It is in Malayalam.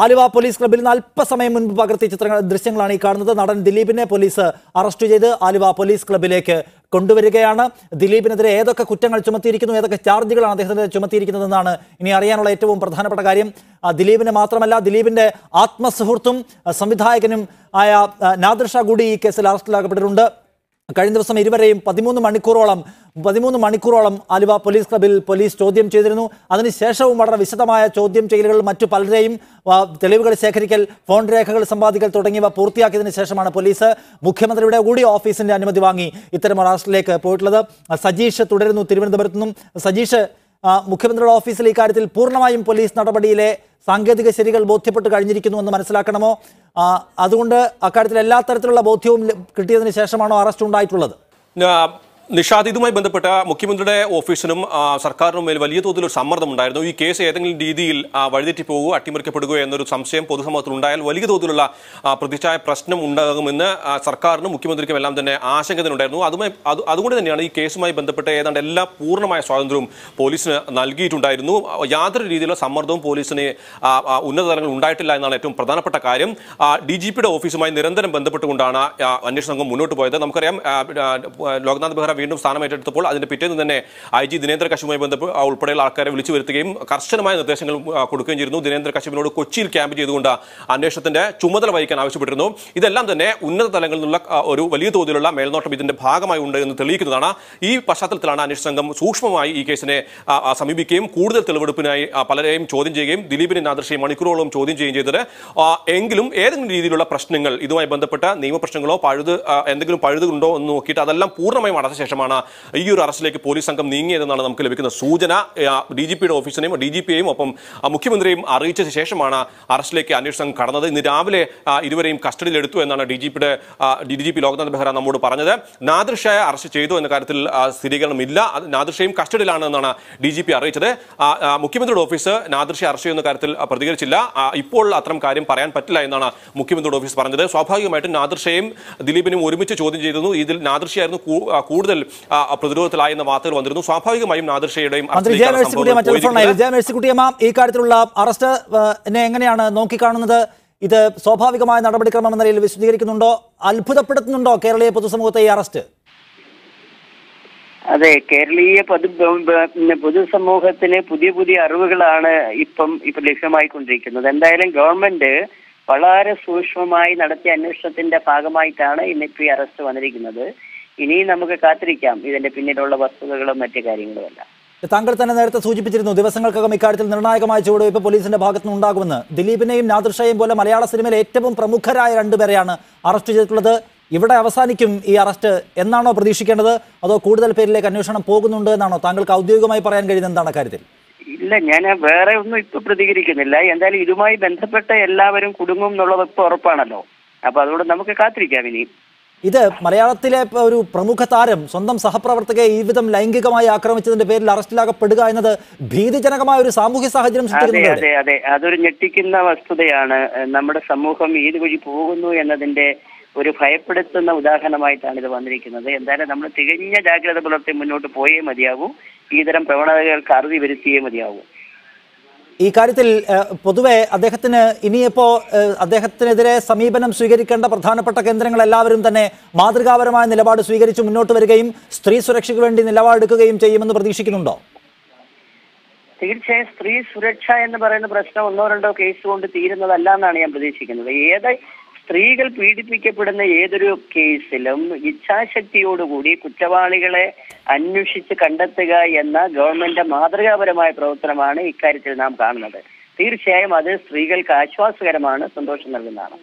ആലുവ പോലീസ് ക്ലബിൽ നിന്ന് അല്പസമയം മുൻപ് പകർത്തിയ ചിത്രങ്ങൾ ദൃശ്യങ്ങളാണ് ഈ കാണുന്നത്. നടൻ ദിലീപിനെ പോലീസ് അറസ്റ്റ് ചെയ്ത് ആലുവ പോലീസ് ക്ലബിലേക്ക് കൊണ്ടുവരികയാണ്. ദിലീപിനെതിരെ ഏതൊക്കെ കുറ്റങ്ങൾ ചുമത്തിയിരിക്കുന്നു ഏതൊക്കെ ചാർജുകളാണ് അദ്ദേഹത്തിനെതിരെ ചുമത്തിയിരിക്കുന്നതെന്നാണ് ഇനി അറിയാനുള്ള ഏറ്റവും പ്രധാനപ്പെട്ട കാര്യം. ദിലീപിനെ മാത്രമല്ല ദിലീപിന്റെ ആത്മസുഹൃത്തും സംവിധായകനും ആയ നാദൃഷ കൂടി ഈ കേസിൽ അറസ്റ്റിലാക്കപ്പെട്ടിട്ടുണ്ട്. കഴിഞ്ഞ ദിവസം ഇരുവരെയും പതിമൂന്ന് മണിക്കൂറോളം പതിമൂന്ന് മണിക്കൂറോളം ആലുവ പോലീസ് ക്ലബിൽ പോലീസ് ചോദ്യം ചെയ്തിരുന്നു. അതിനുശേഷവും വളരെ വിശദമായ ചോദ്യം ചെയ്യലുകൾ മറ്റു പലരെയും തെളിവുകൾ ശേഖരിക്കൽ ഫോൺ രേഖകൾ സമ്പാദിക്കൽ തുടങ്ങിയവ പൂർത്തിയാക്കിയതിനു ശേഷമാണ് പോലീസ് മുഖ്യമന്ത്രിയുടെ കൂടി ഓഫീസിന്റെ അനുമതി വാങ്ങി ഇത്തരം അറസ്റ്റിലേക്ക് പോയിട്ടുള്ളത്. സജീഷ് തുടരുന്നു തിരുവനന്തപുരത്തു നിന്നും. സജീഷ് മുഖ്യമന്ത്രിയുടെ ഓഫീസിൽ ഇക്കാര്യത്തിൽ പൂർണമായും പോലീസ് നടപടിയിലെ സാങ്കേതിക ശരികൾ ബോധ്യപ്പെട്ട് കഴിഞ്ഞിരിക്കുന്നു എന്ന് മനസ്സിലാക്കണമോ? അതുകൊണ്ട് അക്കാര്യത്തിൽ എല്ലാ തരത്തിലുള്ള ബോധ്യവും കിട്ടിയതിന് ശേഷമാണോ അറസ്റ്റ് ഉണ്ടായിട്ടുള്ളത്? നിഷാദ് ഇതുമായി ബന്ധപ്പെട്ട മുഖ്യമന്ത്രിയുടെ ഓഫീസിനും സർക്കാരിനും മേൽ വലിയ തോതിൽ ഒരു സമ്മർദ്ദം ഉണ്ടായിരുന്നു ഈ കേസ് ഏതെങ്കിലും രീതിയിൽ ആ, വഴിതെറ്റി പോകുക അട്ടിമറിക്കപ്പെടുകയോ എന്നൊരു സംശയം പൊതുസമൂഹത്തിൽ ഉണ്ടായാൽ വലിയ തോതിലുള്ള പ്രതിച്ഛായ പ്രശ്നം ഉണ്ടാകുമെന്ന് സർക്കാരിനും മുഖ്യമന്ത്രിക്കും എല്ലാം തന്നെ ആശങ്ക തന്നെയുണ്ടായിരുന്നു അതുമായി അത് അതുകൊണ്ട് തന്നെയാണ് ഈ കേസുമായി ബന്ധപ്പെട്ട് ഏതാണ്ട് എല്ലാ പൂർണമായ സ്വാതന്ത്ര്യവും പോലീസിന് നൽകിയിട്ടുണ്ടായിരുന്നു. യാതൊരു രീതിയിലുള്ള സമ്മർദ്ദവും പോലീസിന് ആ, ആ, ഉന്നത തലങ്ങളിൽ ഉണ്ടായിട്ടില്ല എന്നാണ് ഏറ്റവും പ്രധാനപ്പെട്ട കാര്യം. ഡി ജി പിയുടെ ഓഫീസുമായി നിരന്തരം ബന്ധപ്പെട്ടുകൊണ്ടാണ് അന്വേഷണ സംഘം മുന്നോട്ട് പോയത്. നമുക്കറിയാം ലോക്നാഥ് ബെഹ്റ വീണ്ടും സ്ഥാനം ഏറ്റെടുത്തപ്പോൾ അതിന്റെ പിറ്റേന്ന് തന്നെ ഐ ജി ദിനേന്ദ്ര കശ്യപുമായി ബന്ധപ്പെട്ട് ഉൾപ്പെടെയുള്ള ആൾക്കാരെ വിളിച്ചു വരുത്തുകയും കർശനമായ നിർദ്ദേശങ്ങൾ കൊടുക്കുകയും ചെയ്തിരുന്നു. ദിനേന്ദ്ര കശ്യപിനോട് കൊച്ചിയിൽ ക്യാമ്പ് ചെയ്തുകൊണ്ട് അന്വേഷണത്തിന്റെ ചുമതല വഹിക്കാൻ ആവശ്യപ്പെട്ടിരുന്നു. ഇതെല്ലാം തന്നെ ഉന്നത തലങ്ങളിൽ നിന്നുള്ള ഒരു വലിയ തോതിലുള്ള മേൽനോട്ടം ഇതിന്റെ ഭാഗമായി ഉണ്ട് എന്ന് തെളിയിക്കുന്നതാണ്. ഈ പശ്ചാത്തലത്തിലാണ് അന്വേഷണ സംഘം സൂക്ഷ്മമായി ഈ കേസിനെ സമീപിക്കുകയും കൂടുതൽ തെളിവെടുപ്പിനായി പലരെയും ചോദ്യം ചെയ്യുകയും ദിലീപിനെ നാദൃശ്യം മണിക്കൂറോളം ചോദ്യം ചെയ്യുകയും ചെയ്തത്. എങ്കിലും ഏതെങ്കിലും രീതിയിലുള്ള പ്രശ്നങ്ങൾ ഇതുമായി ബന്ധപ്പെട്ട നിയമപ്രശ്നങ്ങളോ പഴുത് എന്തെങ്കിലും പഴുതുണ്ടോ എന്ന് നോക്കിയിട്ട് അതെല്ലാം പൂർണമായും അടച്ച ശേഷമാണ് ഈ ഒരു അറസ്റ്റിലേക്ക് പോലീസ് സംഘം നീങ്ങിയതെന്നാണ് നമുക്ക് ലഭിക്കുന്ന സൂചന. ഡി ജി പിയുടെ ഓഫീസിനെയും ഡി ജി പിയെയും ഒപ്പം മുഖ്യമന്ത്രിയും അറിയിച്ച ശേഷമാണ് അറസ്റ്റിലേക്ക് അന്വേഷണ സംഘം കടന്നത്. ഇന്ന് രാവിലെ ഇരുവരെയും കസ്റ്റഡിയിലെടുത്തു എന്നാണ് ഡി ജി പിയുടെ D G P Loknath Behera നമ്മോട് പറഞ്ഞത്. നാദിർ അറസ്റ്റ് ചെയ്തു എന്ന കാര്യത്തിൽ സ്ഥിരീകരണമില്ല. അത് നാദിർ കസ്റ്റഡിയിലാണ് എന്നാണ് ഡി ജി പി അറിയിച്ചത് മുഖ്യമന്ത്രിയുടെ ഓഫീസ് നാദിർ ഷയെ അറസ്റ്റ് ചെയ്യുന്ന കാര്യത്തിൽ പ്രതികരിച്ചില്ല. ഇപ്പോൾ അത്തരം കാര്യം പറയാൻ പറ്റില്ല എന്നാണ് മുഖ്യമന്ത്രിയുടെ ഓഫീസ് പറഞ്ഞത്. സ്വാഭാവികമായിട്ടും നാദിർ ഷയും ദിലീപിനും ഒരുമിച്ച് ചോദ്യം ചെയ്തിരുന്നു. ഇതിൽ നാദിർ ഷയായിരുന്നു കൂ- ആ, കൂടുതൽ ആ, പ്രതിരോധത്തിലായി വാർത്തകൾ വന്നിരുന്നു. സ്വാഭാവികമായും നാദിർ ഷയുടെയും മന്ത്രി ജെ അറസ്റ്റിലേക്കാണ് മേഴ്സിക്കുട്ടിയമ്മ സംഭവങ്ങൾ ടെലിഫോൺ പോയിരിക്കുന്നത്. ജെ മേഴ്സിക്കുട്ടിയമ്മ ഈ കാര്യത്തിലുള്ള അറസ്റ്റ് എങ്ങനെയാണ് നോക്കിക്കാണുന്നത്? ഇത് സ്വാഭാവികമായ നടപടിക്രമം എന്ന നിലയിൽ വിശദീകരിക്കുന്നുണ്ടോ? അത്ഭുതപ്പെടുത്തുന്നുണ്ടോ കേരളീയ പൊതുസമൂഹത്തെ ഈ അറസ്റ്റ്? അതെ കേരളീയ പൊതു പൊതുസമൂഹത്തിന് പുതിയ പുതിയ അറിവുകളാണ് ഇപ്പം ഇപ്പൊ ലഭ്യമായിക്കൊണ്ടിരിക്കുന്നത്. എന്തായാലും ഗവൺമെന്റ് വളരെ സൂക്ഷ്മമായി നടത്തിയ അന്വേഷണത്തിന്റെ ഭാഗമായിട്ടാണ് ഇന്നിപ്പോ ഈ അറസ്റ്റ് വന്നിരിക്കുന്നത്. ഇനിയും നമുക്ക് കാത്തിരിക്കാം ഇതിന്റെ പിന്നിലുള്ള വസ്തുതകളും മറ്റു കാര്യങ്ങളും എല്ലാം. താങ്കൾ തന്നെ നേരത്തെ സൂചിപ്പിച്ചിരുന്നു ദിവസങ്ങൾക്കകം ഇക്കാര്യത്തിൽ നിർണായകമായ ചുവടുവയ്പ് പോലീസിന്റെ ഭാഗത്തുനിന്ന് ഉണ്ടാകുമെന്ന്. ദിലീപിനെയും നാദൃഷയും പോലെ മലയാള സിനിമയിലെ ഏറ്റവും പ്രമുഖരായ രണ്ടുപേരെയാണ് അറസ്റ്റ് ചെയ്തിട്ടുള്ളത്. ഇവിടെ അവസാനിക്കും ഈ അറസ്റ്റ് എന്നാണോ പ്രതീക്ഷിക്കേണ്ടത്? അതോ കൂടുതൽ പേരിലേക്ക് അന്വേഷണം പോകുന്നുണ്ട് എന്നാണോ താങ്കൾക്ക് ഔദ്യോഗികമായി പറയാൻ കഴിയുന്നത് എന്താണ് കാര്യത്തിൽ ഇല്ല ഞാൻ വേറെ ഒന്നും ഇപ്പൊ പ്രതികരിക്കുന്നില്ല. എന്തായാലും ഇതുമായി ബന്ധപ്പെട്ട എല്ലാവരും കുടുങ്ങും എന്നുള്ളത് ഇപ്പൊ ഉറപ്പാണല്ലോ. അപ്പൊ അതുകൊണ്ട് നമുക്ക് കാത്തിരിക്കാം ഇനി. ഇത് മലയാളത്തിലെ ഒരു പ്രമുഖ താരം സ്വന്തം സഹപ്രവർത്തകയെ ഈ വിധം ലൈംഗികമായി ആക്രമിച്ചതിന്റെ പേരിൽ അറസ്റ്റിലാകപ്പെടുക എന്നത് ഭീതിജനകമായ ഒരു സാമൂഹ്യ സാഹചര്യം അതെ അതെ അതെ. അതൊരു ഞെട്ടിക്കുന്ന വസ്തുതയാണ്. നമ്മുടെ സമൂഹം ഏത് വഴി പോകുന്നു എന്നതിന്റെ ഒരു ഭയപ്പെടുത്തുന്ന ഉദാഹരണമായിട്ടാണ് ഇത് വന്നിരിക്കുന്നത്. എന്തായാലും നമ്മൾ തികഞ്ഞ ജാഗ്രത പുലർത്തി മുന്നോട്ട് പോയേ മതിയാവൂ. ഇത്തരം പ്രവണതകൾക്ക് അറുതി വരുത്തിയേ മതിയാവൂ. ഈ കാര്യത്തിൽ പൊതുവെ അദ്ദേഹത്തിന് ഇനിയിപ്പോ അദ്ദേഹത്തിനെതിരെ സമീപനം സ്വീകരിക്കേണ്ട പ്രധാനപ്പെട്ട കേന്ദ്രങ്ങൾ എല്ലാവരും തന്നെ മാതൃകാപരമായ നിലപാട് സ്വീകരിച്ച് മുന്നോട്ട് വരികയും സ്ത്രീ സുരക്ഷയ്ക്ക് വേണ്ടി നിലപാടെടുക്കുകയും ചെയ്യുമെന്ന് പ്രതീക്ഷിക്കുന്നുണ്ടോ? തീർച്ചയായും സ്ത്രീ സുരക്ഷ എന്ന് പറയുന്ന പ്രശ്നം ഒന്നോ രണ്ടോ കേസ് കൊണ്ട് തീരുന്നതല്ല എന്നാണ് ഞാൻ പ്രതീക്ഷിക്കുന്നത്. ഏത് സ്ത്രീകൾ പീഡിപ്പിക്കപ്പെടുന്ന ഏതൊരു കേസിലും ഇച്ഛാശക്തിയോടുകൂടി കുറ്റവാളികളെ അന്വേഷിച്ച് കണ്ടെത്തുക എന്ന ഗവൺമെന്റ് മാതൃകാപരമായ പ്രവർത്തനമാണ് ഇക്കാര്യത്തിൽ നാം കാണുന്നത്. തീർച്ചയായും അത് സ്ത്രീകൾക്ക് ആശ്വാസകരമാണ് സന്തോഷം നൽകുന്നതാണ്.